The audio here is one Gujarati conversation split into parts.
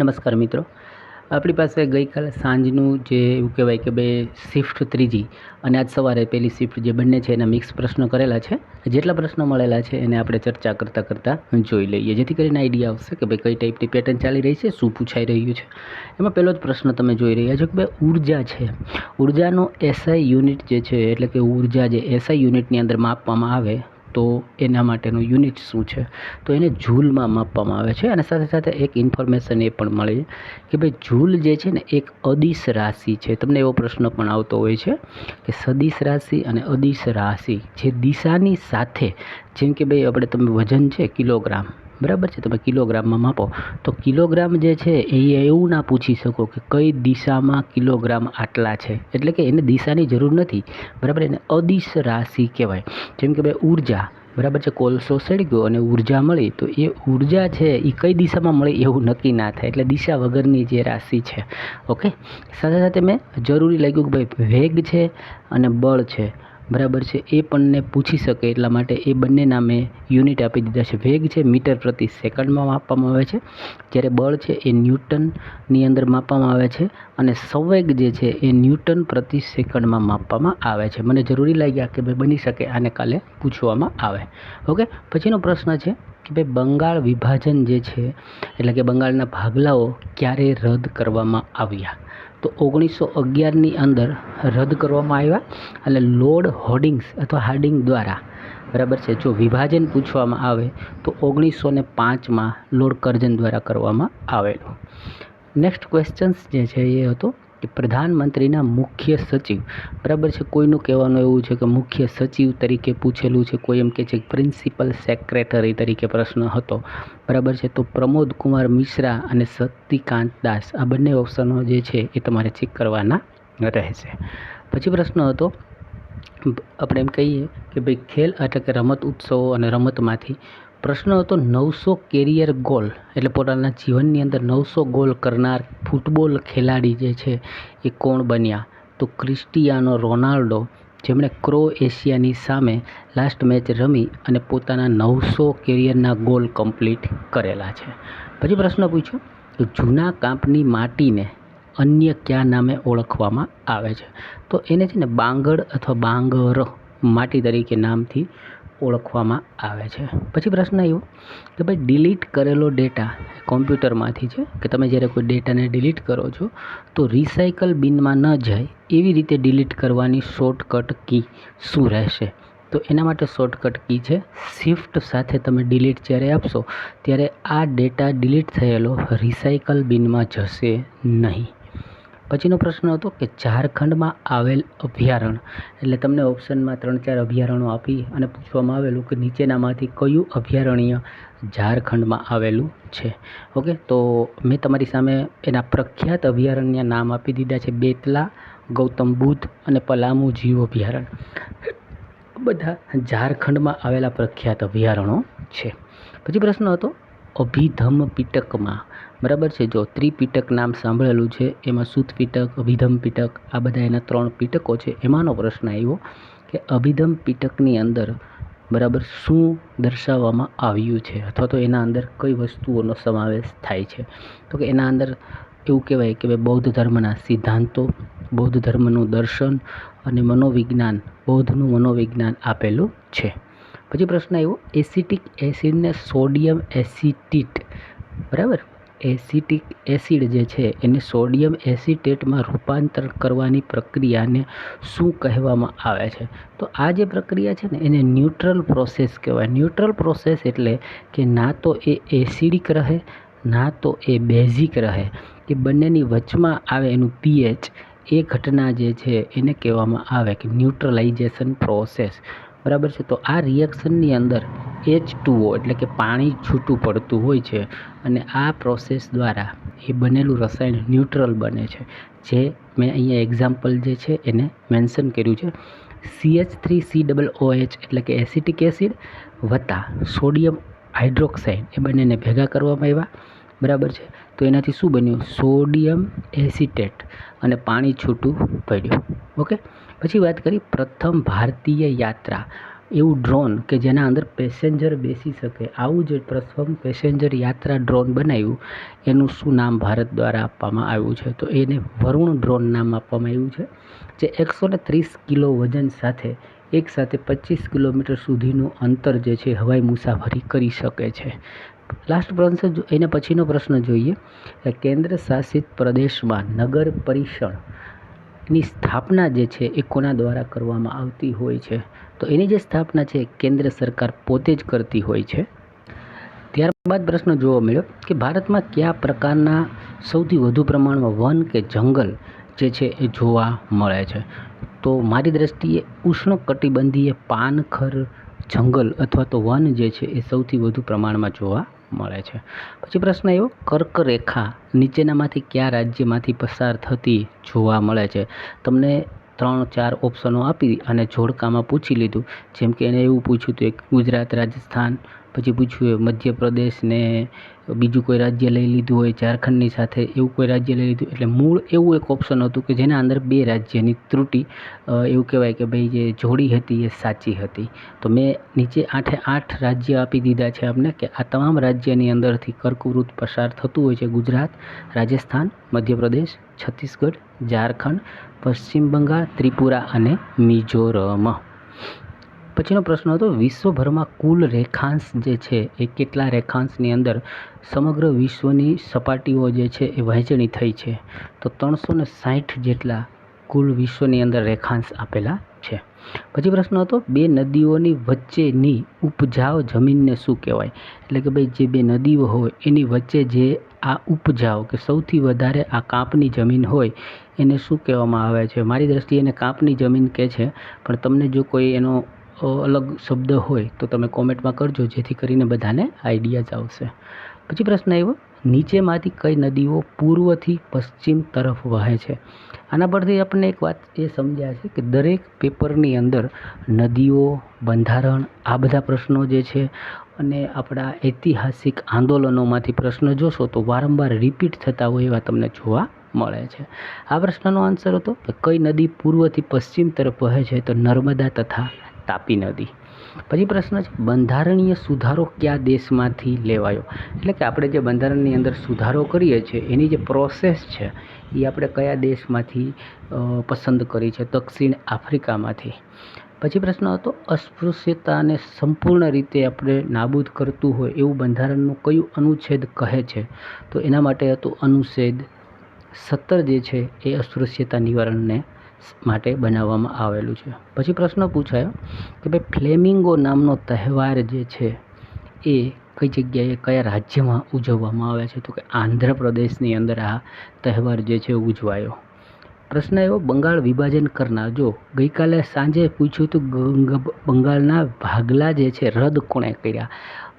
નમસ્કાર મિત્રો. આપણી પાસે ગઈકાલે સાંજનું જે એવું કહેવાય કે બે શિફ્ટ ત્રીજી અને આજ સવારે પહેલી શિફ્ટ જે બંને છે એના મિક્સ પ્રશ્નો કરેલા છે. જેટલા પ્રશ્નો મળેલા છે એને આપણે ચર્ચા કરતાં કરતાં જોઈ લઈએ. જેથી કરીને આઈડિયા આવશે કે ભાઈ કઈ ટાઈપની પેટર્ન ચાલી રહી છે, શું પૂછાઈ રહ્યું છે. એમાં પહેલો જ પ્રશ્ન તમે જોઈ રહ્યા છો કે ભાઈ ઊર્જા છે. ઉર્જાનો એસઆઈ યુનિટ જે છે, એટલે કે ઊર્જા જે એસઆઈ યુનિટની અંદર માપવામાં આવે તો એના માટેનું યુનિટ શું છે? તો એને જૂલમાં માપવામાં આવે છે અને સાથે સાથે એક ઇન્ફોર્મેશન એ પણ મળે છે કે ભાઈ જૂલ જે છે ને એક અદિશ રાશિ છે. તમને એવો પ્રશ્ન પણ આવતો હોય છે કે સદિશ રાશિ અને અદિશ રાશિ જે દિશાની સાથે, જેમ કે ભાઈ આપણે તમે વજન છે, કિલોગ્રામ. બરાબર છે? તમે કિલોગ્રામમાં માપો. તો કિલોગ્રામ જે છે, એ એવું ના પૂછી શકો કે કઈ દિશામાં કિલોગ્રામ આટલા છે. એટલે કે એને દિશાની જરૂર નથી. બરાબર? એને અદિશ રાશિ કહેવાય. જેમ કે ભાઈ ઊર્જા. બરાબર છે? કોલસો સળગ્યો અને ઊર્જા મળી. તો એ ઊર્જા છે, એ કઈ દિશામાં મળી એવું નક્કી ના થાય. એટલે દિશા વગરની જે રાશિ છે. ઓકે? સાથે સાથે મેં જરૂરી લાગ્યું કે ભાઈ વેગ છે અને બળ છે. બરાબર છે. એ પણને પૂછી શકે એટલા માટે એ બંને નામે યુનિટ આપી દીધા છે. વેગ છે મીટર પ્રતિ સેકન્ડમાં માપવામાં આવે છે. જ્યારે બળ છે એ ન્યૂટનની અંદર માપવામાં આવે છે અને સંવેગ જે છે એ ન્યૂટન પ્રતિ સેકન્ડમાં માપવામાં આવે છે. મને જરૂરી લાગ્યા કે ભાઈ બની શકે આને કાલે પૂછવામાં આવે. ઓકે? પછીનો પ્રશ્ન છે કે ભાઈ બંગાળ વિભાજન જે છે, એટલે કે બંગાળના ભાગલાઓ ક્યારે રદ કરવામાં આવ્યા? તો ઓગણીસો અગિયારની અંદર રદ કરવામાં આવ્યા. એટલે લોર્ડ હોર્ડિંગ્સ અથવા હાર્ડિંગ દ્વારા, બરાબર છે? જો વિભાજન પૂછવામાં આવે, તો ઓગણીસો ને પાંચમાં લોર્ડ કરજન દ્વારા કરવામાં આવેલું. નેક્સ્ટ ક્વેશ્ચન્સ જે છે એ હતો કે પ્રધાનમંત્રીના મુખ્ય સચિવ. બરાબર છે? કોઈનું કહેવાનું એવું છે કે મુખ્ય સચિવ તરીકે પૂછેલું છે, કોઈ એમ કે છે પ્રિન્સિપલ સેક્રેટરી તરીકે પ્રશ્ન હતો. બરાબર છે? તો પ્રમોદ કુમાર મિશ્રા અને શક્તિકાંત દાસ, આ બંને ઓપ્શનો જે છે એ તમારે ચેક કરવાના રહેશે. પછી પ્રશ્ન હતો, આપણે એમ કહીએ કે ભાઈ ખેલ એટલે કે રમત ઉત્સવો અને રમતમાંથી પ્રશ્ન હતો નવસો કેરિયર ગોલ. એટલે પોતાના જીવનની અંદર નવસો ગોલ કરનાર ફૂટબોલ ખેલાડી જે છે એ કોણ બન્યા? તો ક્રિસ્ટિયાનો રોનાલ્ડો, જેમણે ક્રો એશિયાની સામે લાસ્ટ મેચ રમી અને પોતાના નવસો કેરિયરના ગોલ કમ્પ્લીટ કરેલા છે. પછી પ્રશ્ન પૂછ્યો કે જૂના કાંપની માટીને અન્ય કયા નામે ઓળખવામાં આવે છે? તો એને છે ને બાંગડ અથવા બાંગર માટી તરીકે નામથી ઓળખવામાં આવે છે. પછી પ્રશ્ન આવ્યો કે ભાઈ ડિલીટ કરેલો ડેટા કોમ્પ્યુટરમાંથી છે કે તમે જ્યારે કોઈ ડેટાને ડિલીટ કરો છો તો રિસાયકલ બિનમાં ન જાય એવી રીતે ડિલીટ કરવાની શોર્ટકટ કી શું રહેશે? તો એના માટે શોર્ટકટ કી છે. શિફ્ટ સાથે તમે ડિલીટ જ્યારે આપશો ત્યારે આ ડેટા ડિલીટ થયેલો રિસાયકલ બિનમાં જશે નહીં. પછીનો પ્રશ્ન હતો કે ઝારખંડમાં આવેલ અભયારણ્ય એટલે તમને ઓપ્શનમાં ત્રણ ચાર અભયારણ્યો આપી અને પૂછવામાં આવેલું કે નીચેનામાંથી કયું અભયારણ્ય ઝારખંડમાં આવેલું છે. ઓકે, તો મેં તમારી સામે એના પ્રખ્યાત અભયારણ્ય નામ આપી દીધા છે, બેતલા, ગૌતમ બુદ્ધ અને પલામુ જીવ અભયારણ્ય બધા ઝારખંડમાં આવેલા પ્રખ્યાત અભયારણ્યો છે. પછી પ્રશ્ન હતો, અભિધમ પિટકમાં બરાબર છે? જો ત્રિપિટક નામ સાંભળેલું છે, એમાં સુતપીટક અભિધમ પિટક આ બધા એના ત્રણ પિટકો છે. એમાંનો પ્રશ્ન આવ્યો કે અભિધમ પિટકની અંદર બરાબર શું દર્શાવવામાં આવ્યું છે? અથવા તો એના અંદર કઈ વસ્તુઓનો સમાવેશ થાય છે? તો કે એના અંદર એવું કહેવાય કે ભાઈ બૌદ્ધ ધર્મના સિદ્ધાંતો, બૌદ્ધ ધર્મનું દર્શન અને મનોવિજ્ઞાન, બૌદ્ધનું મનોવિજ્ઞાન આપેલું છે. પછી પ્રશ્ન આવ્યો, એસિટિક એસિડને સોડિયમ એસિટિટ, બરાબર? એસિટિક એસિડ જે છે એને સોડિયમ એસિટેટમાં રૂપાંતર કરવાની પ્રક્રિયાને શું કહેવામાં આવે છે? તો આ જે પ્રક્રિયા છે ને, એને ન્યુટ્રલ પ્રોસેસ કહેવાય. ન્યુટ્રલ પ્રોસેસ એટલે કે ના તો એ એસિડિક રહે, ના તો એ બેઝિક રહે. કે બંનેની વચમાં આવે એનું પીએચ એ ઘટના જે છે એને કહેવામાં આવે કે ન્યુટ્રલાઇઝેશન પ્રોસેસ. બરાબર છે? તો આ રિએક્શનની અંદર એચ ટુઓ એટલે કે પાણી છૂટું પડતું હોય છે અને આ પ્રોસેસ દ્વારા એ બનેલું રસાયણ ન્યુટ્રલ બને છે. જે મેં અહીંયા એક્ઝામ્પલ જે છે એને મેન્શન કર્યું છે. CH three C double O H એટલે કે એસિટિક એસિડ વત્તા સોડિયમ હાઇડ્રોક્સાઇડ એ બંનેને ભેગા કરવામાં આવ્યા. બરાબર છે? તો એનાથી શું બન્યું? સોડિયમ એસિટેટ અને પાણી છૂટું પડ્યું. ઓકે? પછી વાત કરી પ્રથમ ભારતીય યાત્રા. એવું ડ્રોન કે જેના અંદર પેસેન્જર બેસી શકે. આવું જે પ્રથમ પેસેન્જર યાત્રા ડ્રોન બનાવ્યું. એનું શું નામ ભારત દ્વારા આપવામાં આવ્યું છે? તો એને વરુણ ડ્રોન નામ આપવામાં આવ્યું છે, જે એકસો ને ત્રીસ કિલો વજન સાથે એક સાથે પચીસ કિલોમીટર સુધીનું અંતર જે છે હવાઈ મુસાફરી કરી શકે છે. લાસ્ટ પ્રશ્ન એના પછીનો પ્રશ્ન જોઈએ કેન્દ્ર શાસિત પ્રદેશમાં નગર પરિષદની સ્થાપના જે છે એ કોના દ્વારા કરવામાં આવતી હોય છે? તો એની જે સ્થાપના છે કેન્દ્ર સરકાર પોતે જ કરતી હોય છે. ત્યારબાદ પ્રશ્ન જોવા મળ્યો કે ભારતમાં કયા પ્રકારના સૌથી વધુ પ્રમાણમાં વન કે જંગલ જે છે એ જોવા મળે છે? તો મારી દ્રષ્ટિએ ઉષ્ણકટિબંધીય પાનખર જંગલ અથવા તો વન જે છે એ સૌથી વધુ પ્રમાણમાં જોવા મળે છે. પછી પ્રશ્ન એવો કર્કરેખા નીચેનામાંથી કયા રાજ્યમાંથી પસાર થતી જોવા મળે છે? તમને ત્રણ, ચાર ઓપ્શનો આપી અને જોડકામાં પૂછી લીધું. જેમ કે એને એવું પૂછ્યું હતું, એક ગુજરાત, રાજસ્થાન પછી પૂછ્યું મધ્યપ્રદેશ ને બીજું કોઈ રાજ્ય લઈ લીધું હોય, ઝારખંડની સાથે એવું કોઈ રાજ્ય લઈ લીધું, એટલે મૂળ એવું એક ઓપ્શન હતું કે જેના અંદર બે રાજ્યની ત્રુટી એવું કહેવાય કે ભાઈ જે જોડી હતી એ સાચી હતી. તો મેં નીચે આઠે આઠ રાજ્ય આપી દીધા છે આપને કે આ તમામ રાજ્યની અંદરથી કર્કવૃત પસાર થતું હોય છે ગુજરાત, રાજસ્થાન, મધ્યપ્રદેશ, છત્તીસગઢ, ઝારખંડ, પશ્ચિમ બંગાળ, ત્રિપુરા અને મિઝોરમ. પછીનો પ્રશ્ન હતો, વિશ્વભરમાં કુલ રેખાંશ જે છે, એ કેટલા રેખાંશની અંદર સમગ્ર વિશ્વની સપાટીઓ જે છે, એ વહેંચણી થઈ છે? તો ત્રણસો ને સાઠ જેટલા કુલ વિશ્વની અંદર રેખાંશ આપેલા છે. પછી પ્રશ્ન હતો, બે નદીઓની વચ્ચેની ઉપજાવ જમીનને શું કહેવાય? એટલે કે ભાઈ, જે બે નદીઓ હોય, એની વચ્ચે જે આ ઉપજાવ કે સૌથી વધારે આ કાંપની જમીન હોય, એને શું કહેવામાં આવે છે? મારી દ્રષ્ટિએ એને કાંપની જમીન કહે છે, પણ તમને જો કોઈ એનો અલગ શબ્દ હોય તો તમે કોમેન્ટમાં કરજો, જેથી કરીને બધાને આઈડિયા જ આવશે. પછી પ્રશ્ન આવ્યો, નીચેમાંથી કઈ નદીઓ પૂર્વથી પશ્ચિમ તરફ વહે છે? આના પરથી આપણને એક વાત એ સમજ્યા છે કે દરેક પેપરની અંદર નદીઓ, બંધારણ, આ બધા પ્રશ્નો જે છે અને આપણા ઐતિહાસિક આંદોલનોમાંથી પ્રશ્ન જોશો તો વારંવાર રિપીટ થતા હોય એવા તમને જોવા મળે છે. આ પ્રશ્નનો આન્સર હતો કે કઈ નદી પૂર્વથી પશ્ચિમ તરફ વહે છે તો નર્મદા તથા તાપી નદી. પછી પ્રશ્ન છે, બંધારણીય સુધારો કયા દેશમાંથી લેવાયો? એટલે કે આપણે જે બંધારણની અંદર સુધારો કરીએ છીએ, એની જે પ્રોસેસ છે, એ આપણે કયા દેશમાંથી પસંદ કરી છે? દક્ષિણ આફ્રિકામાંથી. પછી પ્રશ્ન હતો, અસ્પૃશ્યતાને સંપૂર્ણ રીતે આપણે નાબૂદ કરતું હોય એવું બંધારણનું કયું અનુચ્છેદ કહે છે? તો એના માટે હતું અનુચ્છેદ સત્તર જે છે, એ અસ્પૃશ્યતા નિવારણને માટે બનાવવામાં આવેલું છે. પછી પ્રશ્ન પૂછાયો કે ભાઈ ફ્લેમિંગો નામનો તહેવાર જે છે, એ કઈ જગ્યાએ કયા રાજ્યમાં ઉજવવામાં આવે છે? તો કે આંધ્રપ્રદેશની અંદર આ તહેવાર જે છે ઉજવાયો. પ્રશ્ન એવો, બંગાળ વિભાજન કરનાર, જો ગઈકાલે સાંજે પૂછ્યું હતું બંગાળના ભાગલા જે છે, રદ કોણે કર્યા?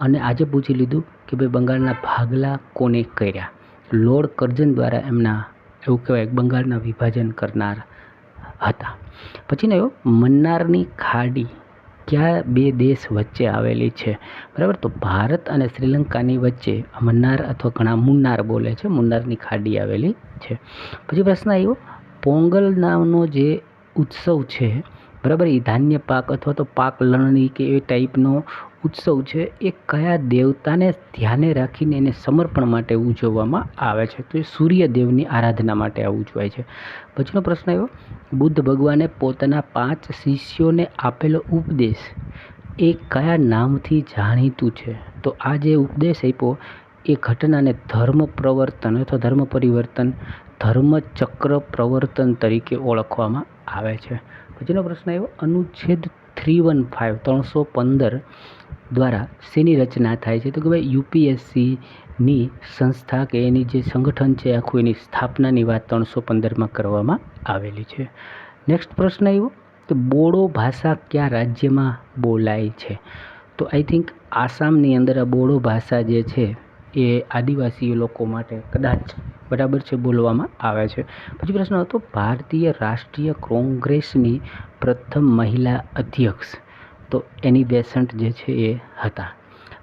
અને આજે પૂછી લીધું કે ભાઈ બંગાળના ભાગલા કોને કર્યા? લોર્ડ કરજન દ્વારા એમના, એવું કહેવાય, બંગાળના વિભાજન કરનાર હતા. પછીનો એવો મન્નારની ખાડી ક્યાં બે દેશ વચ્ચે આવેલી છે? બરાબર? તો ભારત અને શ્રીલંકાની વચ્ચે મન્નાર અથવા ઘણા મુન્નાર બોલે છે, મુન્નારની ખાડી આવેલી છે. પછી પ્રશ્ન આવ્યો, પોંગલ નામનો જે ઉત્સવ છે, બરાબર? એ ધાન્ય પાક અથવા તો પાક લણણી કે એ ટાઈપનો ઉત્સવ છે એ કયા દેવતાને ધ્યાને રાખીને એને સમર્પણ માટે ઉજવવામાં આવે છે? તો એ સૂર્યદેવની આરાધના માટે આ ઉજવાય છે. પછીનો પ્રશ્ન આવ્યો. બુદ્ધ ભગવાને પોતાના પાંચ શિષ્યોને આપેલો ઉપદેશ એ કયા નામથી જાણીતું છે? તો આ જે ઉપદેશ આપ્યો, એ ઘટનાને ધર્મ પ્રવર્તન અથવા ધર્મ પરિવર્તન ધર્મચક્ર પ્રવર્તન તરીકે ઓળખવામાં આવે છે. પછીનો પ્રશ્ન આવ્યો. અનુચ્છેદ થ્રી વન ફાઇવ ત્રણસો પંદર દ્વારા શેની રચના થાય છે? તો કે ભાઈ યુપીએસસીની સંસ્થા કે એની જે સંગઠન છે, આખું એની સ્થાપનાની વાત ત્રણસો પંદરમાં કરવામાં આવેલી છે. નેક્સ્ટ પ્રશ્ન આવ્યો કે બોડો ભાષા કયા રાજ્યમાં બોલાય છે? તો આઈ થિંક આસામની અંદર આ બોડો ભાષા જે છે, એ આદિવાસી લોકો માટે કદાચ બરાબર છે બોલવામાં આવે છે. પછી પ્રશ્ન હતો, ભારતીય રાષ્ટ્રીય કોંગ્રેસની પ્રથમ મહિલા અધ્યક્ષ તો એની બેસન્ટ જે છે એ હતા.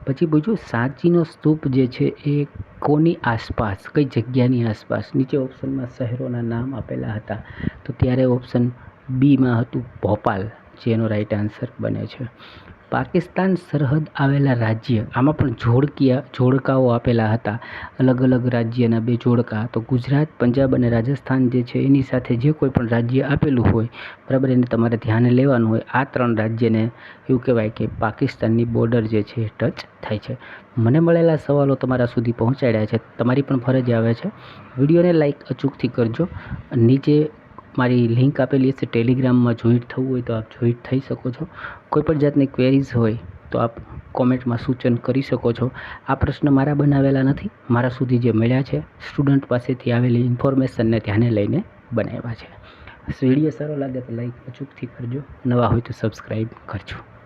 પછી બીજું સાંચીનો સ્તૂપ જે છે એ કોની આસપાસ, કઈ જગ્યાની આસપાસ? નીચે ઓપ્શનમાં શહેરોના નામ આપેલા હતા. તો ત્યારે ઓપ્શન બીમાં હતું ભોપાલ, જેનો રાઈટ આન્સર બને છે. પાકિસ્તાન સરહદ આવેલા રાજ્ય. આમાં પણ જોડકીયા, જોડકાઓ આપેલા હતા. અલગ અલગ રાજ્યના બે જોડકા. તો ગુજરાત, પંજાબ અને રાજસ્થાન જે છે, એની સાથે જે કોઈ પણ રાજ્ય આપેલું હોય, બરાબર એને તમારે ધ્યાને લેવાનું હોય, આ ત્રણ રાજ્યને એવું કહેવાય કે પાકિસ્તાનની બોર્ડર જે છે ટચ થાય છે. મને મળેલા સવાલો તમારા સુધી પહોંચાડ્યા છે. તમારી પણ ફરજ આવે છે. વિડીયોને લાઇક અચૂકથી કરજો. નીચે મારી લિંક આપેલી હશે ટેલિગ્રામમાં જોઈન્ટ થવું હોય તો આપ જોઈન્ટ થઈ શકો છો. કોઈપણ જાતની ક્વેરીઝ હોય તો આપ કોમેન્ટમાં સૂચન કરી શકો છો. આ પ્રશ્ન મારા બનાવેલા નથી. મારા સુધી જે મળ્યા છે, સ્ટુડન્ટ પાસેથી આવેલી ઇન્ફોર્મેશનને ધ્યાને લઈને બનાવ્યા છે. વીડિયો સારો લાગે તો લાઈક, અચૂકથી કરજો. નવા હોય તો સબસ્ક્રાઈબ કરજો.